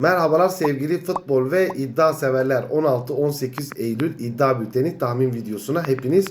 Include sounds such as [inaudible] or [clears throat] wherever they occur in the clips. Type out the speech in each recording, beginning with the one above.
Merhabalar sevgili futbol ve iddia severler. 16-18 Eylül iddia bülteni tahmin videosuna hepiniz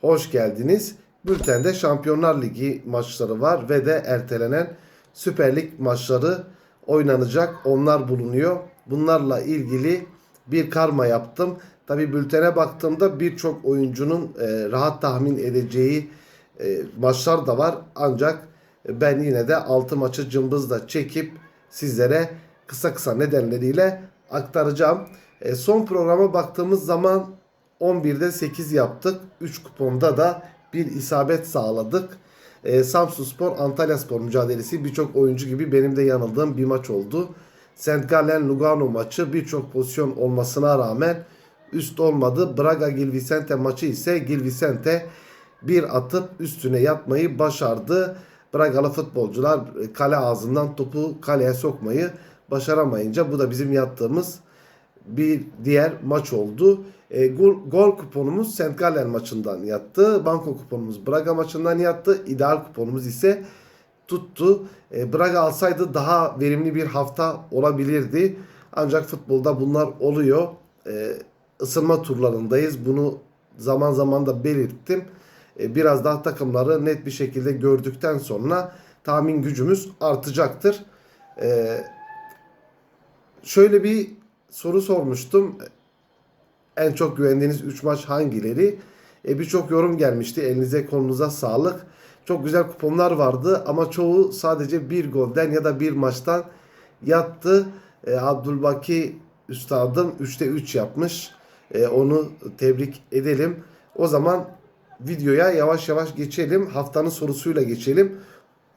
hoş geldiniz. Bültende Şampiyonlar Ligi maçları var ve de ertelenen Süper Lig maçları oynanacak. Onlar bulunuyor. Bunlarla ilgili bir karma yaptım. Tabi bültene baktığımda birçok oyuncunun e, rahat tahmin edeceği e, maçlar da var. Ancak ben yine de 6 maçı cımbızla çekip sizlere kısa kısa nedenleriyle aktaracağım. E, son programa baktığımız zaman 11'de 8 yaptık. 3 kuponda da bir isabet sağladık. E, Samsun Spor Antalya Spor mücadelesi birçok oyuncu gibi benim de yanıldığım bir maç oldu. St. Gallen Lugano maçı birçok pozisyon olmasına rağmen üst olmadı. Braga Gil Vicente maçı ise Gil Vicente bir atıp üstüne yatmayı başardı. Bragalı futbolcular kale ağzından topu kaleye sokmayı başaramayınca bu da bizim yattığımız bir diğer maç oldu. E, gol, kuponumuz St. Gallen maçından yattı. Banko kuponumuz Braga maçından yattı. İdeal kuponumuz ise tuttu. E, Braga alsaydı daha verimli bir hafta olabilirdi. Ancak futbolda bunlar oluyor. E, ısınma turlarındayız. Bunu zaman zaman da belirttim. E, biraz daha takımları net bir şekilde gördükten sonra tahmin gücümüz artacaktır. E, şöyle bir soru sormuştum. En çok güvendiğiniz 3 maç hangileri? E, Birçok yorum gelmişti. Elinize kolunuza sağlık. Çok güzel kuponlar vardı ama çoğu sadece bir golden ya da bir maçtan yattı. E, Abdülbaki Üstadım 3'te 3 yapmış. E, onu tebrik edelim. O zaman videoya yavaş yavaş geçelim. Haftanın sorusuyla geçelim.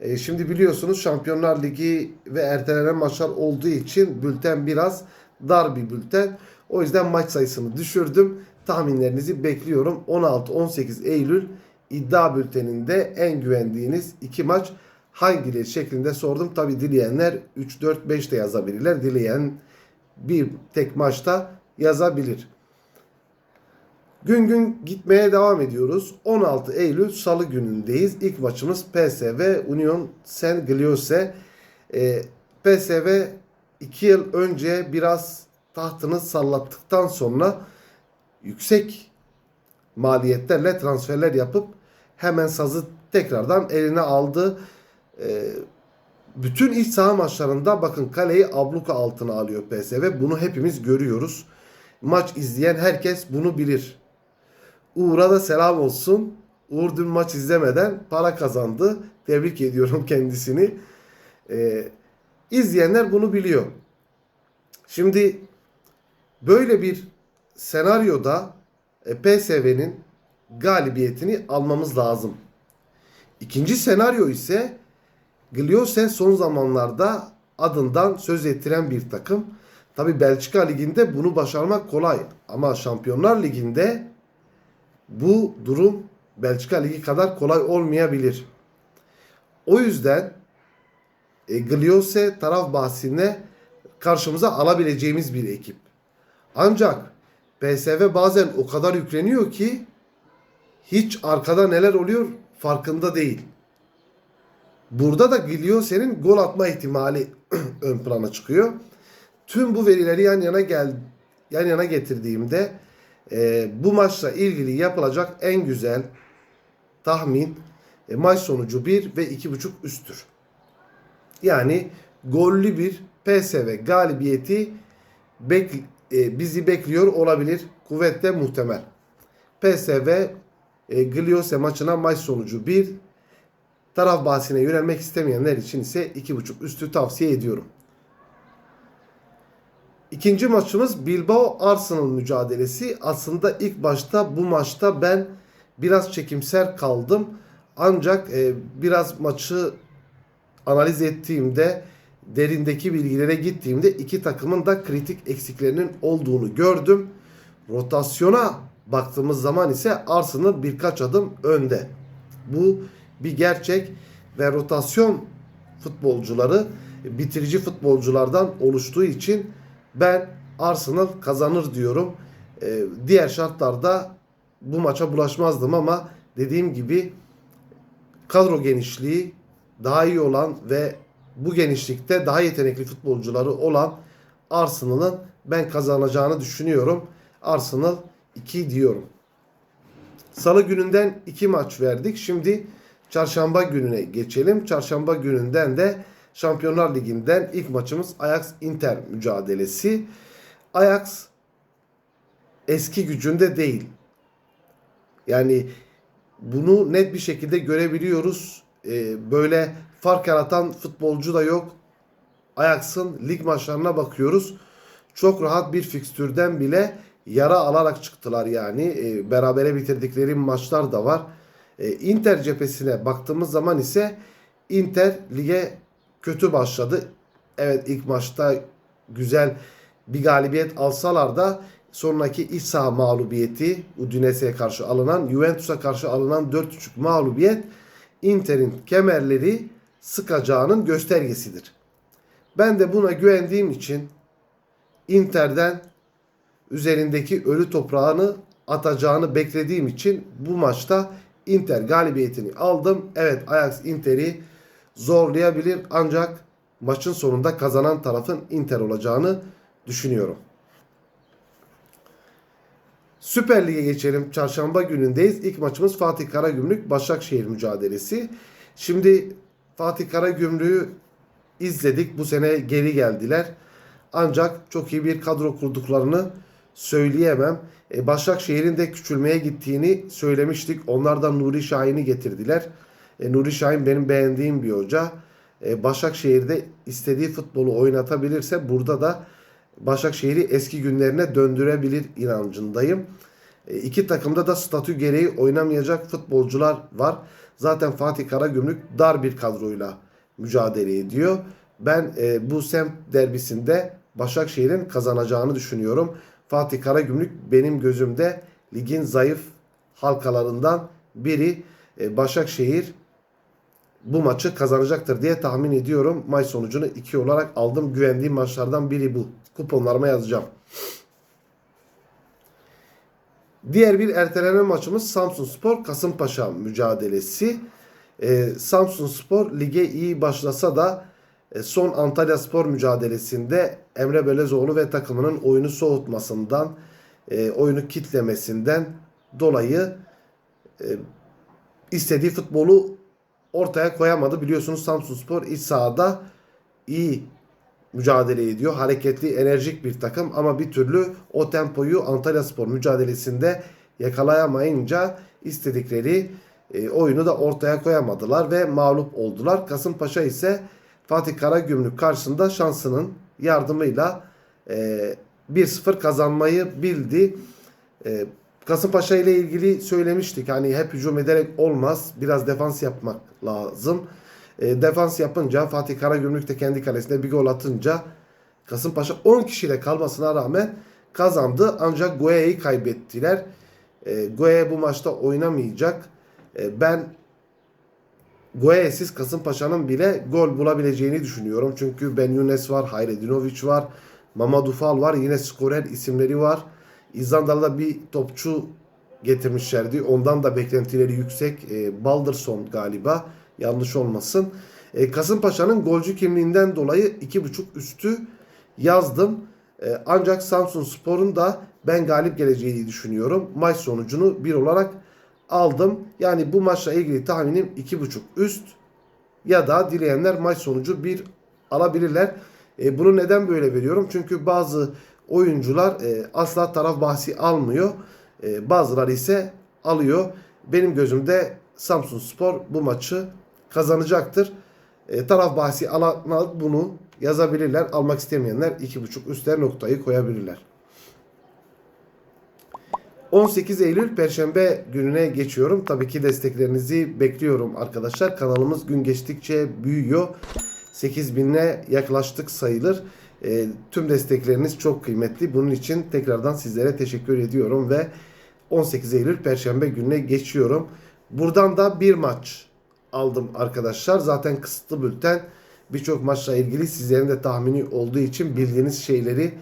E, şimdi biliyorsunuz Şampiyonlar Ligi ve ertelenen maçlar olduğu için bülten biraz dar bir bülten. O yüzden maç sayısını düşürdüm. Tahminlerinizi bekliyorum. 16-18 Eylül iddia bülteninde en güvendiğiniz iki maç hangileri şeklinde sordum. Tabi dileyenler 3, 4, 5 de yazabilirler. Dileyen bir tek maçta yazabilir. Gün gün gitmeye devam ediyoruz. 16 Eylül Salı günündeyiz. İlk maçımız PSV Union Saint Gilloise. Ee, PSV 2 yıl önce biraz tahtını sallattıktan sonra yüksek maliyetlerle transferler yapıp hemen sazı tekrardan eline aldı. Ee, bütün iç saha maçlarında bakın kaleyi abluka altına alıyor PSV. Bunu hepimiz görüyoruz. Maç izleyen herkes bunu bilir. Uğur'a da selam olsun. Uğur dün maç izlemeden para kazandı. Tebrik ediyorum [laughs] kendisini. Ee, izleyenler bunu biliyor. Şimdi böyle bir senaryoda e, PSV'nin galibiyetini almamız lazım. İkinci senaryo ise Gliose son zamanlarda adından söz ettiren bir takım. Tabi Belçika Ligi'nde bunu başarmak kolay. Ama Şampiyonlar Ligi'nde bu durum Belçika Ligi kadar kolay olmayabilir. O yüzden e, Gliose taraf bahsine karşımıza alabileceğimiz bir ekip. Ancak PSV bazen o kadar yükleniyor ki hiç arkada neler oluyor farkında değil. Burada da Gliose'nin gol atma ihtimali [clears throat] ön plana çıkıyor. Tüm bu verileri yan yana gel yan yana getirdiğimde e, bu maçla ilgili yapılacak en güzel tahmin e, maç sonucu 1 ve 2.5 üsttür. Yani gollü bir PSV galibiyeti bek, e, bizi bekliyor olabilir. Kuvvetle muhtemel. PSV e, Gliose maçına maç sonucu 1 taraf bahsine yönelmek istemeyenler için ise 2.5 üstü tavsiye ediyorum. İkinci maçımız Bilbao Arsenal mücadelesi. Aslında ilk başta bu maçta ben biraz çekimser kaldım. Ancak e, biraz maçı analiz ettiğimde derindeki bilgilere gittiğimde iki takımın da kritik eksiklerinin olduğunu gördüm. Rotasyona baktığımız zaman ise Arsenal birkaç adım önde. Bu bir gerçek ve rotasyon futbolcuları bitirici futbolculardan oluştuğu için ben Arsenal kazanır diyorum. Ee, diğer şartlarda bu maça bulaşmazdım ama dediğim gibi kadro genişliği daha iyi olan ve bu genişlikte daha yetenekli futbolcuları olan Arsenal'ın ben kazanacağını düşünüyorum. Arsenal 2 diyorum. Salı gününden 2 maç verdik. Şimdi çarşamba gününe geçelim. Çarşamba gününden de Şampiyonlar Ligi'nden ilk maçımız Ajax Inter mücadelesi. Ajax eski gücünde değil. Yani bunu net bir şekilde görebiliyoruz. Ee, böyle fark yaratan futbolcu da yok. Ajax'ın lig maçlarına bakıyoruz. Çok rahat bir fikstürden bile yara alarak çıktılar yani. E, berabere bitirdikleri maçlar da var. E, Inter cephesine baktığımız zaman ise Inter lige kötü başladı. Evet ilk maçta güzel bir galibiyet alsalar da sonraki iç saha mağlubiyeti Udinese'ye karşı alınan, Juventus'a karşı alınan 4.5 mağlubiyet Inter'in kemerleri sıkacağının göstergesidir. Ben de buna güvendiğim için Inter'den üzerindeki ölü toprağını atacağını beklediğim için bu maçta Inter galibiyetini aldım. Evet Ajax Inter'i zorlayabilir ancak maçın sonunda kazanan tarafın Inter olacağını düşünüyorum. Süper Lig'e geçelim. Çarşamba günündeyiz. İlk maçımız Fatih Karagümrük Başakşehir mücadelesi. Şimdi Fatih Karagümrük'ü izledik. Bu sene geri geldiler. Ancak çok iyi bir kadro kurduklarını söyleyemem. E, Başakşehir'in de küçülmeye gittiğini söylemiştik. Onlardan Nuri Şahin'i getirdiler. E, Nuri Şahin benim beğendiğim bir hoca. E, Başakşehir'de istediği futbolu oynatabilirse burada da Başakşehir'i eski günlerine döndürebilir inancındayım. E, iki takımda da statü gereği oynamayacak futbolcular var. Zaten Fatih Karagümrük dar bir kadroyla mücadele ediyor. Ben e, bu semt derbisinde Başakşehir'in kazanacağını düşünüyorum. Fatih Karagümrük benim gözümde ligin zayıf halkalarından biri. E, Başakşehir bu maçı kazanacaktır diye tahmin ediyorum. Maç sonucunu 2 olarak aldım. Güvendiğim maçlardan biri bu. Kuponlarıma yazacağım. Diğer bir ertelenen maçımız Samsun Spor Kasımpaşa mücadelesi. Ee, Samsun Spor lige iyi başlasa da e, son Antalya Spor mücadelesinde Emre Belezoğlu ve takımının oyunu soğutmasından, e, oyunu kitlemesinden dolayı e, istediği futbolu ortaya koyamadı. Biliyorsunuz Samsun Spor iç sahada iyi mücadele ediyor. Hareketli, enerjik bir takım ama bir türlü o tempoyu Antalya Spor mücadelesinde yakalayamayınca istedikleri e, oyunu da ortaya koyamadılar ve mağlup oldular. Kasımpaşa ise Fatih Karagümrük karşısında şansının yardımıyla e, 1-0 kazanmayı bildi. E, Kasımpaşa ile ilgili söylemiştik. Hani hep hücum ederek olmaz. Biraz defans yapmak lazım. E, defans yapınca Fatih Karagümrük de kendi kalesinde bir gol atınca Kasımpaşa 10 kişiyle kalmasına rağmen kazandı. Ancak Goya'yı kaybettiler. E, Goya bu maçta oynamayacak. E, ben Goya'sız Kasımpaşa'nın bile gol bulabileceğini düşünüyorum. Çünkü Ben Younes var, Hayredinovic var, Mamadou Fall var. Yine skorer isimleri var. İzlandalı'da bir topçu getirmişlerdi. Ondan da beklentileri yüksek. E, Balderson galiba. Yanlış olmasın. E, Kasımpaşa'nın golcü kimliğinden dolayı 2.5 üstü yazdım. E, ancak Samsun Spor'un da ben galip geleceğini düşünüyorum. Maç sonucunu 1 olarak aldım. Yani bu maçla ilgili tahminim 2.5 üst ya da dileyenler maç sonucu 1 alabilirler. E, bunu neden böyle veriyorum? Çünkü bazı oyuncular e, asla taraf bahsi almıyor. E, bazıları ise alıyor. Benim gözümde Samsun Spor bu maçı kazanacaktır. E, taraf bahsi alanlar bunu yazabilirler. Almak istemeyenler 2.5 üstler noktayı koyabilirler. 18 Eylül Perşembe gününe geçiyorum. Tabii ki desteklerinizi bekliyorum arkadaşlar. Kanalımız gün geçtikçe büyüyor. 8000'e yaklaştık sayılır. E, tüm destekleriniz çok kıymetli. Bunun için tekrardan sizlere teşekkür ediyorum ve 18 Eylül Perşembe gününe geçiyorum. Buradan da bir maç aldım arkadaşlar. Zaten kısıtlı bülten birçok maçla ilgili sizlerin de tahmini olduğu için bildiğiniz şeyleri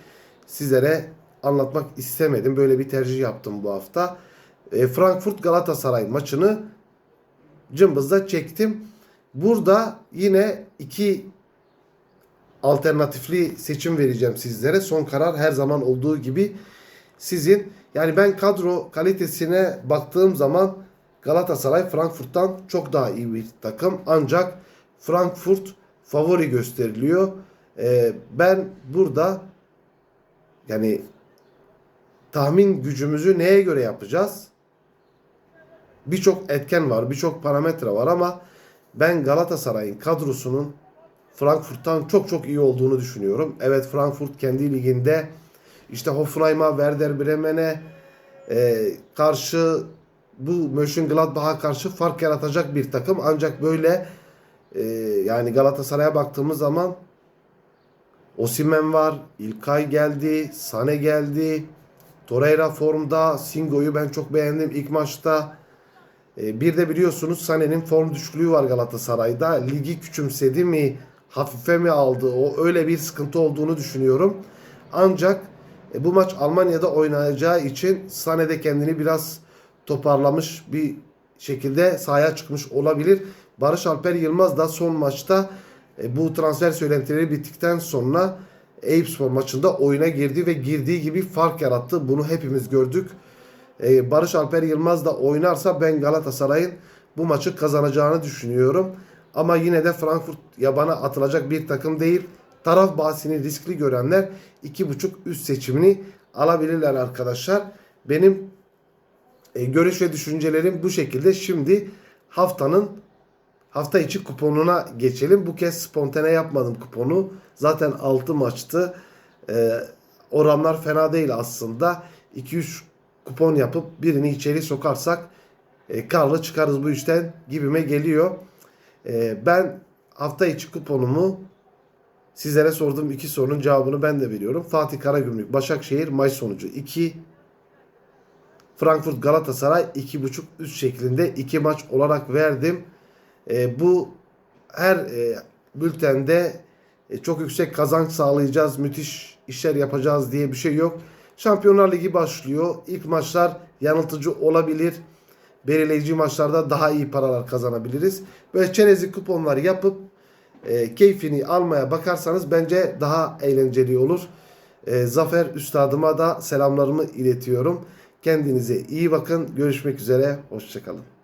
sizlere anlatmak istemedim. Böyle bir tercih yaptım bu hafta. E, Frankfurt Galatasaray maçını cımbızda çektim. Burada yine iki alternatifli seçim vereceğim sizlere. Son karar her zaman olduğu gibi sizin. Yani ben kadro kalitesine baktığım zaman Galatasaray Frankfurt'tan çok daha iyi bir takım. Ancak Frankfurt favori gösteriliyor. Ee, ben burada yani tahmin gücümüzü neye göre yapacağız? Birçok etken var, birçok parametre var ama ben Galatasaray'ın kadrosunun Frankfurt'tan çok çok iyi olduğunu düşünüyorum. Evet Frankfurt kendi liginde işte Hoffenheim'a, Werder Bremen'e e, karşı bu Mönchengladbach'a karşı fark yaratacak bir takım. Ancak böyle e, yani Galatasaray'a baktığımız zaman Osimen var, İlkay geldi, Sane geldi, Torreira formda, Singo'yu ben çok beğendim ilk maçta. E, bir de biliyorsunuz Sané'nin form düşüklüğü var Galatasaray'da. Ligi küçümsedi mi, hafife mi aldı? O öyle bir sıkıntı olduğunu düşünüyorum. Ancak e, bu maç Almanya'da oynayacağı için Sané de kendini biraz toparlamış bir şekilde sahaya çıkmış olabilir. Barış Alper Yılmaz da son maçta e, bu transfer söylentileri bittikten sonra Eyüpspor maçında oyuna girdi ve girdiği gibi fark yarattı. Bunu hepimiz gördük. E, Barış Alper Yılmaz da oynarsa ben Galatasaray'ın bu maçı kazanacağını düşünüyorum. Ama yine de Frankfurt yabana atılacak bir takım değil. Taraf bahsini riskli görenler 2.5 üst seçimini alabilirler arkadaşlar. Benim e, görüş ve düşüncelerim bu şekilde. Şimdi haftanın hafta içi kuponuna geçelim. Bu kez spontane yapmadım kuponu. Zaten 6 maçtı. E, oranlar fena değil aslında. 2-3 kupon yapıp birini içeri sokarsak e, karlı çıkarız bu işten gibime geliyor. E, ben hafta içi kuponumu sizlere sorduğum iki sorunun cevabını ben de veriyorum. Fatih Karagümrük Başakşehir maç sonucu 2 Frankfurt Galatasaray 2.5 üst şeklinde iki maç olarak verdim. E, bu her e, bültende e, çok yüksek kazanç sağlayacağız, müthiş işler yapacağız diye bir şey yok. Şampiyonlar Ligi başlıyor. İlk maçlar yanıltıcı olabilir. Belirleyici maçlarda daha iyi paralar kazanabiliriz. Böyle çerezlik kuponlar yapıp e, keyfini almaya bakarsanız bence daha eğlenceli olur. E, Zafer Üstadıma da selamlarımı iletiyorum. Kendinize iyi bakın. Görüşmek üzere. Hoşçakalın.